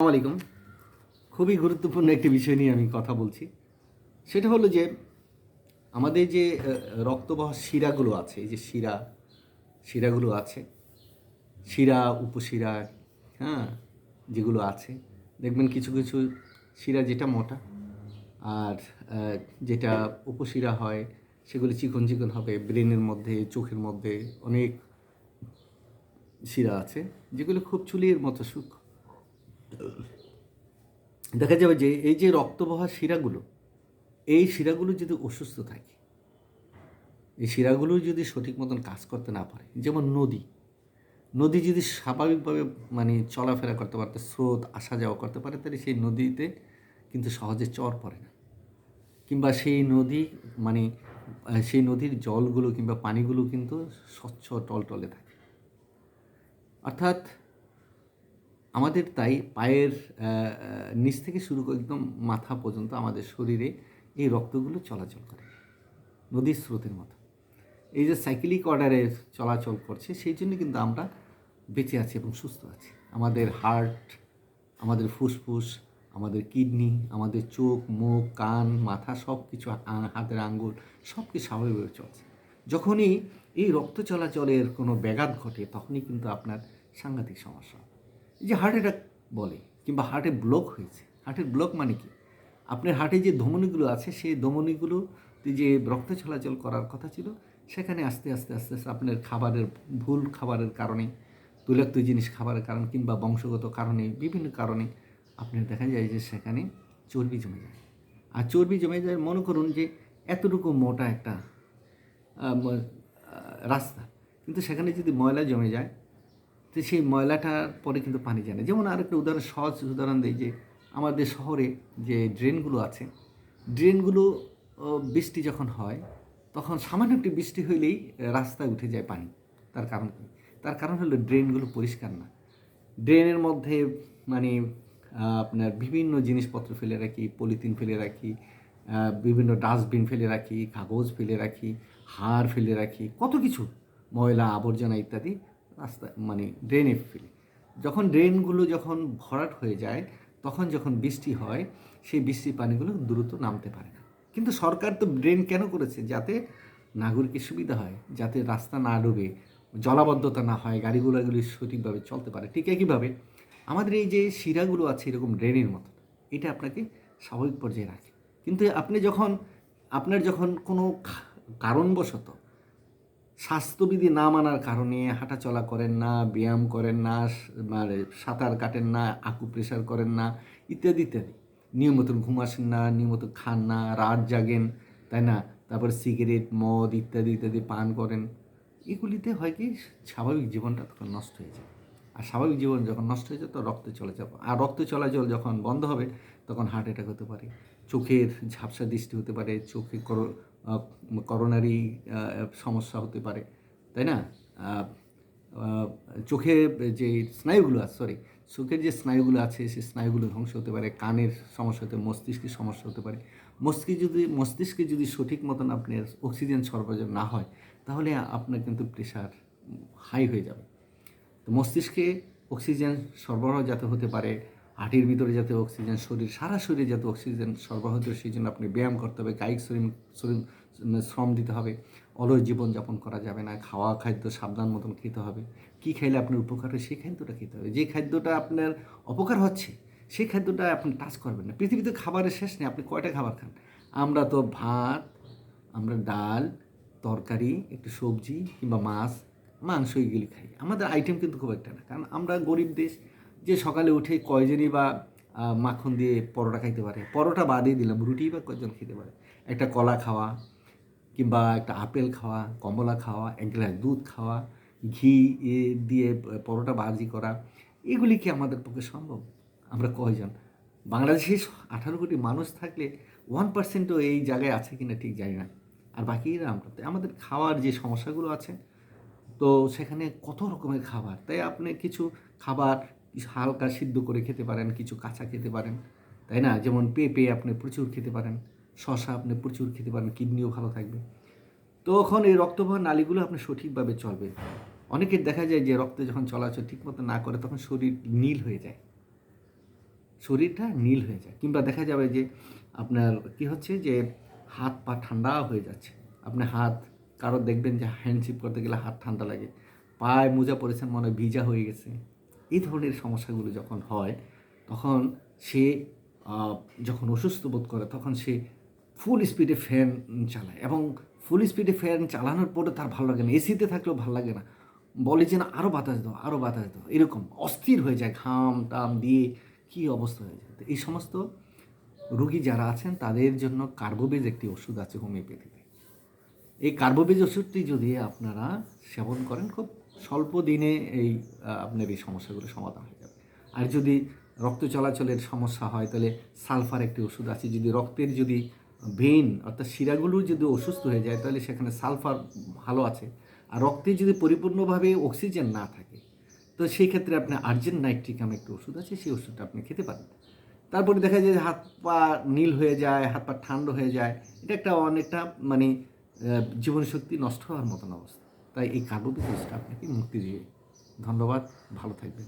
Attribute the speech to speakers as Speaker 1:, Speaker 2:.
Speaker 1: আসসালামু আলাইকুম খুবই গুরুত্বপূর্ণ একটি বিষয় নিয়ে আমি কথা বলছি। সেটা হলো যে, আমাদের যে রক্তবাহ শিরাগুলো আছে যে শিরা, শিরাগুলো আছে, শিরা, উপশিরা হ্যাঁ যেগুলো আছে, দেখবেন কিছু কিছু শিরা যেটা মোটা, আর যেটা উপশিরা হয়, সেগুলো চিকন চিকন হবে, ব্রেনের মধ্যে, চোখের মধ্যে অনেক শিরা আছে, যেগুলো খুব চুলির মতো সূক্ষ্ম। দেখা যাবে যে এই যে রক্তবহা শিরাগুলো, এই শিরাগুলো যদি অসুস্থ থাকে, এই শিরাগুলো যদি সঠিক মতন কাজ করতে না পারে, যেমন নদী নদী যদি স্বাভাবিকভাবে মানে চলাফেরা করতে পারতে স্রোত, আসা যাওয়া করতে পারে, তাহলে সেই নদীতে কিন্তু সহজে চর পড়ে না। কিংবা সেই নদী মানে সেই নদীর জলগুলো কিংবা পানিগুলো কিন্তু স্বচ্ছ টলটলে থাকে। অর্থাৎ আমাদের তাই পায়ের নিচ থেকে শুরু করে একদম মাথা পর্যন্ত আমাদের শরীরে এই রক্তগুলো চলাচল করে, নদীর স্রোতের মতো। এই যে সাইকেলিক অর্ডারে চলাচল করছে, সেই জন্য কিন্তু আমরা বেঁচে আছি এবং সুস্থ আছি। আমাদের হার্ট আমাদের ফুসফুস, আমাদের কিডনি আমাদের চোখ, মুখ, কান, মাথা সব কিছু হাতের আঙ্গুল সব কিছু স্বাভাবিকভাবে চলছে। যখনই এই রক্ত চলাচলের কোনো ব্যাঘাত ঘটে, তখনই কিন্তু আপনার সাংঘাতিক সমস্যা যে হার্ট অ্যাটাক বলে কিংবা হার্টে ব্লক হয়েছে। হার্টের ব্লক মানে কি? আপনার হার্টে যে ধমনীগুলো আছে, সেই ধমনীগুলোতে যে রক্ত চলাচল করার কথা ছিল, সেখানে আস্তে আস্তে আস্তে আস্তে আপনার খাবারের ভুল খাবারের কারণে তৈলাক্ত জিনিস খাবারের কারণ কিংবা বংশগত কারণে, বিভিন্ন কারণে আপনার দেখা যায় যে সেখানে চর্বি জমে যায়। আর চর্বি জমে যায় মনে করুন যে এতটুকু মোটা একটা রাস্তা। কিন্তু সেখানে যদি ময়লা জমে যায় তো সেই ময়লাটার পরে কিন্তু পানি যায় না। যেমন আরেকটা উদাহরণ, সহজ উদাহরণ দিই যে, আমাদের শহরে যে ড্রেনগুলো আছে, ড্রেনগুলো বৃষ্টি যখন হয়, তখন সামান্য একটি বৃষ্টি হইলেই রাস্তায় উঠে যায় পানি। তার কারণ কি? তার কারণ হলো ড্রেনগুলো পরিষ্কার না। ড্রেনের মধ্যে মানে আপনার বিভিন্ন জিনিসপত্র ফেলে রাখি, পলিথিন ফেলে রাখি বিভিন্ন ডাস্টবিন ফেলে রাখি, কাগজ ফেলে রাখি, হাড় ফেলে রাখি, কত কিছু, ময়লা, আবর্জনা ইত্যাদি রাস্তা মানে ড্রেনে ফেলি। যখন ড্রেনগুলো যখন ভরাট হয়ে যায়, তখন যখন বৃষ্টি হয়, সেই বৃষ্টির পানিগুলো দ্রুত নামতে পারে না। কিন্তু সরকার তো ড্রেন কেন করেছে? যাতে নাগরিকের সুবিধা হয়, যাতে রাস্তা না ডুবে, জলাবদ্ধতা না হয়, গাড়িগুলো এগুলি সঠিকভাবে চলতে পারে। ঠিক একইভাবে আমাদের এই যে শিরাগুলো আছে, এরকম ড্রেনের মতো এটা আপনাকে স্বাভাবিক পর্যায়ে রাখে। কিন্তু আপনি যখন, আপনার যখন কোনো কারণবশত স্বাস্থ্যবিধি না মানার কারণে হাঁটাচলা করেন না, ব্যায়াম করেন না মানে সাঁতার কাটেন না আকু প্রেশার করেন না, ইত্যাদি ইত্যাদি। নিয়মিত ঘুম আসেন না, নিয়মিত খান না, রাত জাগেন, তাই না? তারপর সিগারেট, মদ ইত্যাদি ইত্যাদি পান করেন। এগুলিতে হয় কি, স্বাভাবিক জীবনটা তখন নষ্ট হয়ে যায়। আর স্বাভাবিক জীবন যখন নষ্ট হয়ে যায়, তো রক্ত চলাচল আর রক্ত চলাচল যখন বন্ধ হবে, তখন হার্ট অ্যাটাক হতে পারে। চোখের ঝাপসা দৃষ্টি হতে পারে, চোখে করোনারি সমস্যা হতে পারে, তাই না? চোখে যে স্নায়ুগুলো আছে সরি চোখের যে স্নায়ুগুলো আছে সেই স্নায়ুগুলো ধ্বংস হতে পারে, কানের সমস্যা হতে, মস্তিষ্কের সমস্যা হতে পারে। মস্তিষ্কে যদি মস্তিষ্কে যদি সঠিক মতন আপনার অক্সিজেন সরবরাহ না হয়, তাহলে আপনার কিন্তু প্রেশার হাই হয়ে যাবে। তো মস্তিষ্কে অক্সিজেন সরবরাহ যাতে হতে পারে হার্টের ভিতরে যাতে অক্সিজেন শরীর, সারা শরীরে যাতে অক্সিজেন সরবরাহ সেই জন্য আপনি ব্যায়াম করতে হবে, কায়িক শরীর শরীর শ্রম দিতে হবে, অলস জীবনযাপন করা যাবে না, খাওয়া খাদ্য সাবধান মতন খেতে হবে, কী খাইলে আপনার উপকার হয়, সেই খাদ্যটা খেতে হবে, যে খাদ্যটা আপনার অপকার হচ্ছে, সেই খাদ্যটা আপনি টাচ করবেন না। পৃথিবীতে খাবারের শেষ নেই, আপনি কয়টা খাবার খান? আমরা তো ভাত, আমরা ডাল, তরকারি, একটু সবজি কিংবা মাছ মাংস এগুলি খাই। আমাদের আইটেম কিন্তু খুব একটা না, কারণ আমরা গরিব দেশ যে সকালে উঠে কয়জনই বা মাখন দিয়ে পরোটা খাইতে পারে? পরোটা বাদই দিলাম, রুটি বা কয়জন খেতে পারে? একটা কলা খাওয়া কিংবা একটা আপেল খাওয়া, কমলা খাওয়া, এক গ্লাস দুধ খাওয়া, ঘি দিয়ে পরোটা বাজি করা, এগুলি কি আমাদের পক্ষে সম্ভব? আমরা কয়জন? বাংলাদেশে আঠারো কোটি মানুষ থাকলে ওয়ান পার্সেন্টও এই জায়গায় আছে কি না ঠিক জানি না। আর বাকিরা আমরা, আমাদের খাওয়ার যে সমস্যাগুলো আছে, তো সেখানে কত রকমের খাবার? তাই আপনি কিছু খাবার হালকা সিদ্ধ করে খেতে পারেন, কিছু কাঁচা খেতে পারেন, তাই না? যেমন পেঁপে আপনি প্রচুর খেতে পারেন শশা আপনি প্রচুর খেতে পারেন, কিডনিও ভালো থাকবে। তখন এই রক্তবাহ নালীগুলো আপনি সঠিকভাবে চলবে। অনেকের দেখা যায় যে রক্তে যখন চলাচল ঠিকমতো না করে, তখন শরীর নীল হয়ে যায়। শরীরটা নীল হয়ে যায়। কিংবা দেখা যাবে যে আপনার কি হচ্ছে যে হাত পা ঠান্ডা হয়ে যাচ্ছে। আপনি হাত, কারও দেখবেন যে হ্যান্ডশিপ করতে গেলে হাত ঠান্ডা লাগে। পায়ে মোজা পরেছেন, মনে ভিজা হয়ে গেছে। এই ধরনের সমস্যাগুলো যখন হয়, তখন সে যখন অসুস্থ বোধ করে, তখন সে ফুল স্পিডে ফ্যান চালায় এবং ফুল স্পিডে ফ্যান চালানোর পরে তার ভালো লাগে না। এসিতে থাকলেও ভালো লাগে না। বলে যে, না আরও বাতাস দাও আরও বাতাস দাও। এরকম অস্থির হয়ে যায়, ঘাম টাম দিয়ে কী অবস্থা হয়ে যায়? এই সমস্ত রুগী যারা আছেন, তাদের জন্য কার্বোবেজ একটি ওষুধ আছে হোমিওপ্যাথিতে। এই কার্বোবেজ ওষুধটি যদি আপনারা সেবন করেন, খুব স্বল্প দিনে এই আপনার এই সমস্যাগুলো সমাধান হয়ে যাবে। আর যদি রক্ত চলাচলের সমস্যা হয়, তাহলে সালফার একটি ওষুধ আছে। যদি রক্তের যদি ভেন অর্থাৎ শিরাগুলো যদি অসুস্থ হয়ে যায়, তাহলে সেখানে সালফার ভালো আছে। আর রক্তে যদি পরিপূর্ণভাবে অক্সিজেন না থাকে, তো সেই ক্ষেত্রে আপনি আর্জেন্ট নাইট্রিক নামে একটা ওষুধ আছে, সেই ওষুধটা আপনি খেতে পারেন। তারপরে দেখা যায় যে হাত পা নীল হয়ে যায়, হাত পা ঠান্ডা হয়ে যায়। এটা একটা অনেকটা মানে জীবনশক্তি নষ্ট হওয়ার মতন অবস্থা। তাই এই কাগজ আপনাকে মুক্তি দিয়ে ধন্যবাদ ভালো থাকবেন।